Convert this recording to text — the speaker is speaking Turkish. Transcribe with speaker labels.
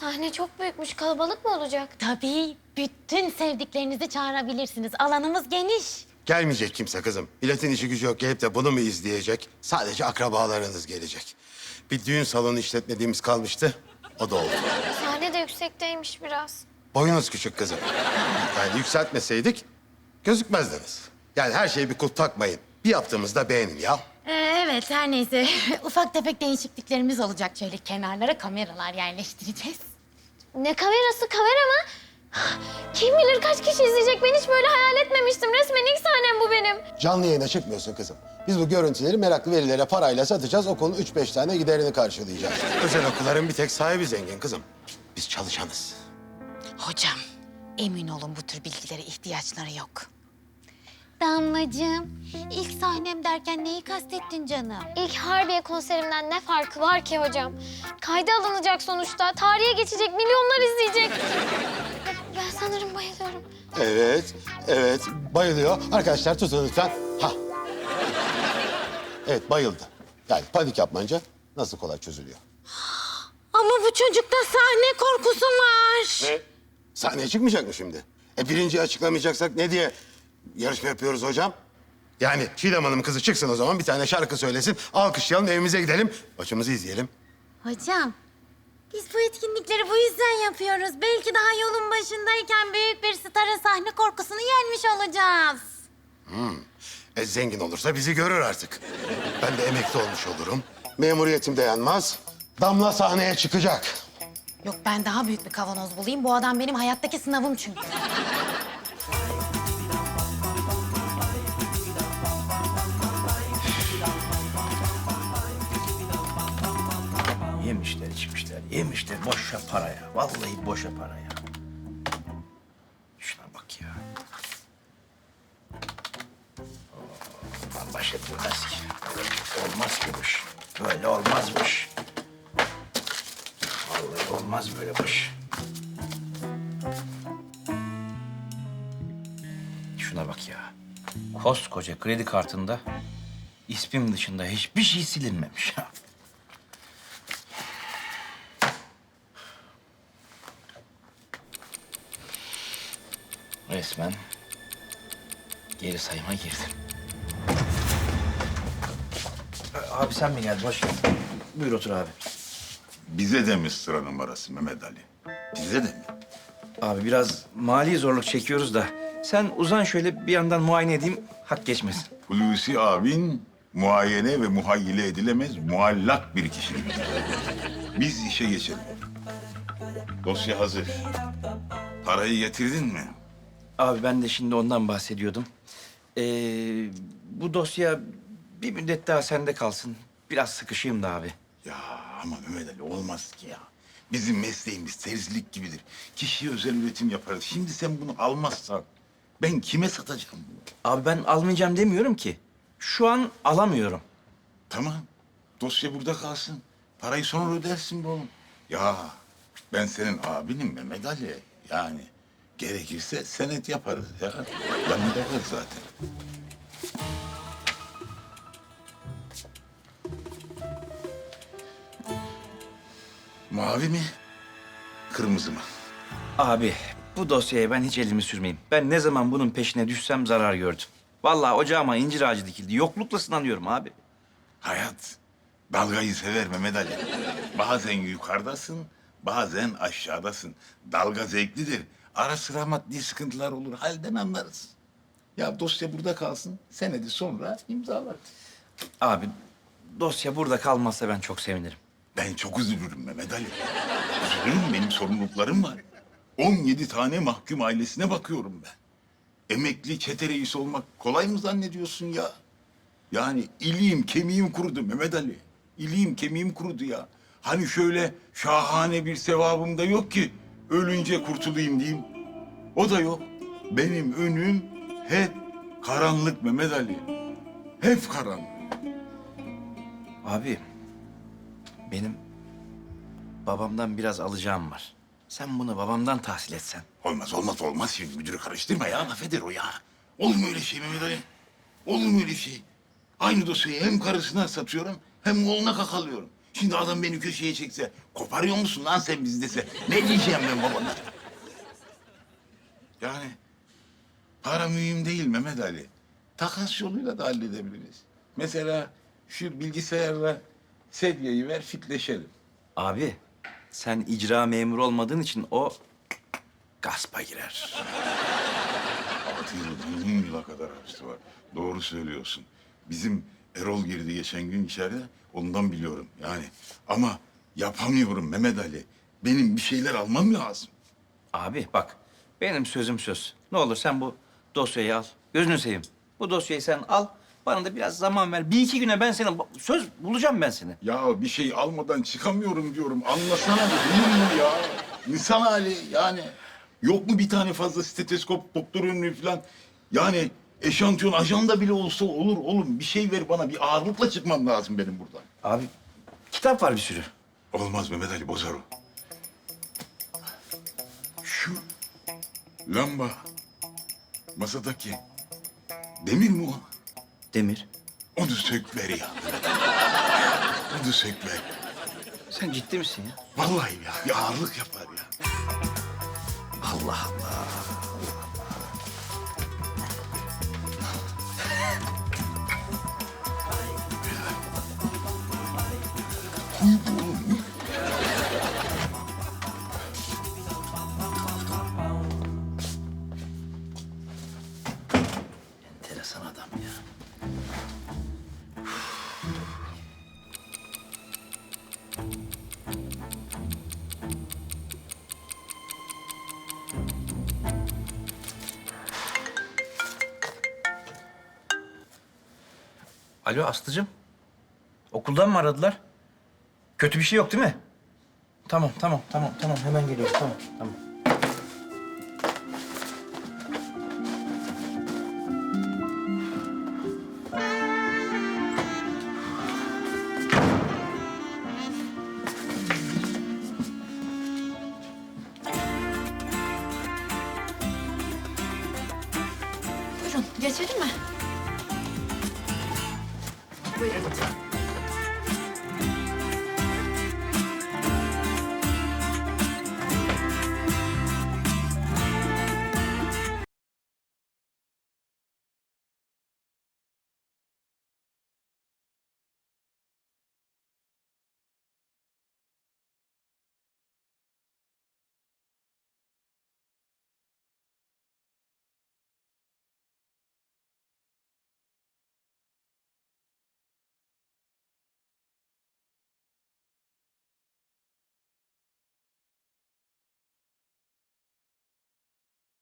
Speaker 1: Sahne çok büyükmüş. Kalabalık mı olacak?
Speaker 2: Tabii bütün sevdiklerinizi çağırabilirsiniz. Alanımız geniş.
Speaker 3: Gelmeyecek kimse kızım. Milletin işi gücü yok gelip de bunu mu izleyecek? Sadece akrabalarınız gelecek. Bir düğün salonu işletmediğimiz kalmıştı. O da oldu.
Speaker 1: Sahne de yüksekteymiş biraz.
Speaker 3: Boyunuz küçük kızım. Yani yükseltmeseydik gözükmezdiniz. Yani her şeye bir kulp takmayın. Bir yaptığımızda beğenin ya.
Speaker 2: Ee, evet her neyse. Ufak tefek değişikliklerimiz olacak. Şöyle kenarlara kameralar yerleştireceğiz.
Speaker 1: Ne kamerası? Kamera mı? Kim bilir kaç kişi izleyecek? Ben hiç böyle hayal etmemiştim. Resmen ilk sahnem bu benim.
Speaker 3: Canlı yayına çıkmıyorsun kızım. Biz bu görüntüleri meraklı velilere parayla satacağız. Okulun üç beş tane giderini karşılayacağız. Özel okulların bir tek sahibi zengin kızım. Biz çalışanız.
Speaker 2: Hocam emin olun bu tür bilgilere ihtiyaçları yok. Damlacığım ilk sahnem derken neyi kastettin canım?
Speaker 1: İlk Harbiye konserimden ne farkı var ki hocam? Kayda alınacak sonuçta. Tarihe geçecek, milyonlar izleyecek. Ben sanırım bayılıyorum.
Speaker 3: Evet, evet. Bayılıyor. Arkadaşlar tutun lütfen. Ha. Evet, bayıldı. Yani panik yapmanca nasıl kolay çözülüyor.
Speaker 2: Ama bu çocukta sahne korkusu var.
Speaker 3: Ne? Sahneye çıkmayacak mı şimdi? E birinciyi açıklamayacaksak ne diye yarışma yapıyoruz hocam? Yani Çiğdem Hanım kızı çıksın o zaman bir tane şarkı söylesin. Alkışlayalım evimize gidelim. Maçımızı izleyelim.
Speaker 2: Hocam biz bu etkinlikleri bu yüzden yapıyoruz. Belki daha yolun başındayken büyük bir starın sahne korkusunu yenmiş olacağız.
Speaker 3: E zengin olursa bizi görür artık. Ben de emekli olmuş olurum. Memuriyetim de yanmaz. Damla sahneye çıkacak.
Speaker 2: Yok ben daha büyük bir kavanoz bulayım. Bu adam benim hayattaki sınavım çünkü.
Speaker 4: Yemişler boşa paraya. Vallahi boşa paraya. Şuna bak ya. Oo, baş etmez ki. Olmaz ki bu. Böyle olmaz bu iş. Vallahi olmaz böyle bu. Şuna bak ya. Koskoca kredi kartında ismim dışında hiçbir şey silinmemiş Resmen geri sayıma girdim. Abi sen mi geldin? Hoş geldin. Buyur otur abi.
Speaker 5: Bize de mi sıra numarası Mehmet Ali? Bize de mi?
Speaker 4: Abi biraz mali zorluk çekiyoruz da. Sen uzan şöyle bir yandan muayene edeyim, hak geçmesin.
Speaker 5: Hulusi abin muayene ve muhayyile edilemez muallak bir kişidir. Biz işe geçelim. Dosya hazır. Parayı getirdin mi?
Speaker 4: Abi ben de şimdi ondan bahsediyordum. Ee, bu dosya bir müddet daha sende kalsın. Biraz sıkışayım da abi.
Speaker 5: Ya ama Mehmet Ali olmaz ki ya. Bizim mesleğimiz terzilik gibidir. Kişiye özel üretim yaparız. Şimdi sen bunu almazsan ben kime satacağım bunu?
Speaker 4: Abi ben almayacağım demiyorum ki. Şu an alamıyorum.
Speaker 5: Tamam. Dosya burada kalsın. Parayı sonra ödersin be oğlum. Ya ben senin abinim Mehmet Ali. Yani gerekirse senet yaparız ya. Yanında var zaten. Mavi mi? Kırmızı mı?
Speaker 4: Abi bu dosyaya ben hiç elimi sürmeyeyim. Ben ne zaman bunun peşine düşsem zarar gördüm. Vallahi ocağıma incir ağacı dikildi. Yoklukla sınanıyorum abi.
Speaker 5: Hayat dalgayı sever Mehmet Ali. Bazen yukarıdasın, bazen aşağıdasın. Dalga zevklidir. Ara sıra maddi sıkıntılar olur. Halden anlarız. Ya dosya burada kalsın. Senedi sonra imzalar.
Speaker 4: Abi dosya burada kalmazsa ben çok sevinirim.
Speaker 5: Ben çok üzülürüm Mehmet Ali. Üzülürüm benim sorumluluklarım var. 17 tane mahkum ailesine bakıyorum ben. Emekli çete reisi olmak kolay mı zannediyorsun ya? Yani iliğim kemiğim kurudu Mehmet Ali. İliğim kemiğim kurudu ya. Hani şöyle şahane bir sevabım da yok ki ölünce kurtulayım diyeyim. O da yok. Benim önüm hep karanlık Mehmet Ali. Hep karanlık.
Speaker 4: Abi benim babamdan biraz alacağım var. Sen bunu babamdan tahsil etsen.
Speaker 5: Olmaz olmaz olmaz şimdi müdürü karıştırma ya laf eder o ya. Olur mu öyle şey Mehmet Ali? Olur mu öyle şey? Aynı dosyayı hem karısına satıyorum hem oğluna kakalıyorum. Şimdi adam beni köşeye çekse, koparıyor musun lan sen bizi dese. Ne diyeceğim ben babana? Yani para mühim değil Mehmet Ali. Takas yoluyla da halledebiliriz. Mesela şu bilgisayarla sedyeyi ver, fitleşelim.
Speaker 4: Abi sen icra memuru olmadığın için o gaspa girer.
Speaker 5: Altı yıldan kadar hapsi var. Doğru söylüyorsun. Bizim Erol girdi geçen gün içeride. Ondan biliyorum yani. Ama yapamıyorum Mehmet Ali. Benim bir şeyler almam lazım.
Speaker 4: Abi bak benim sözüm söz. Ne olur sen bu dosyayı al. Gözünü seveyim. Bu dosyayı sen al. Bana da biraz zaman ver. Bir iki güne ben seni... Söz bulacağım ben seni.
Speaker 5: Ya bir şey almadan çıkamıyorum diyorum. Anlasana değil mi ya? İnsan hali yani. Yok mu bir tane fazla steteskop, doktor önlüğü falan? Yani eşantiyon ajanda bile olsa olur oğlum. Bir şey ver bana. Bir ağırlıkla çıkmam lazım benim buradan.
Speaker 4: Abi kitap var bir sürü.
Speaker 5: Olmaz Mehmet Ali bozar o. Şu lamba masadaki demir mi o?
Speaker 4: Demir.
Speaker 5: Onu sök ver ya. Onu sök ver.
Speaker 4: Sen ciddi misin ya?
Speaker 5: Vallahi ya bir ağırlık yapar ya.
Speaker 4: Allah Allah. Alo Aslı'cığım. Okuldan mı aradılar? Kötü bir şey yok değil mi? Tamam, tamam, tamam, tamam. Hemen geliyorum. Tamam, tamam.
Speaker 2: Buyurun geçelim mi? 对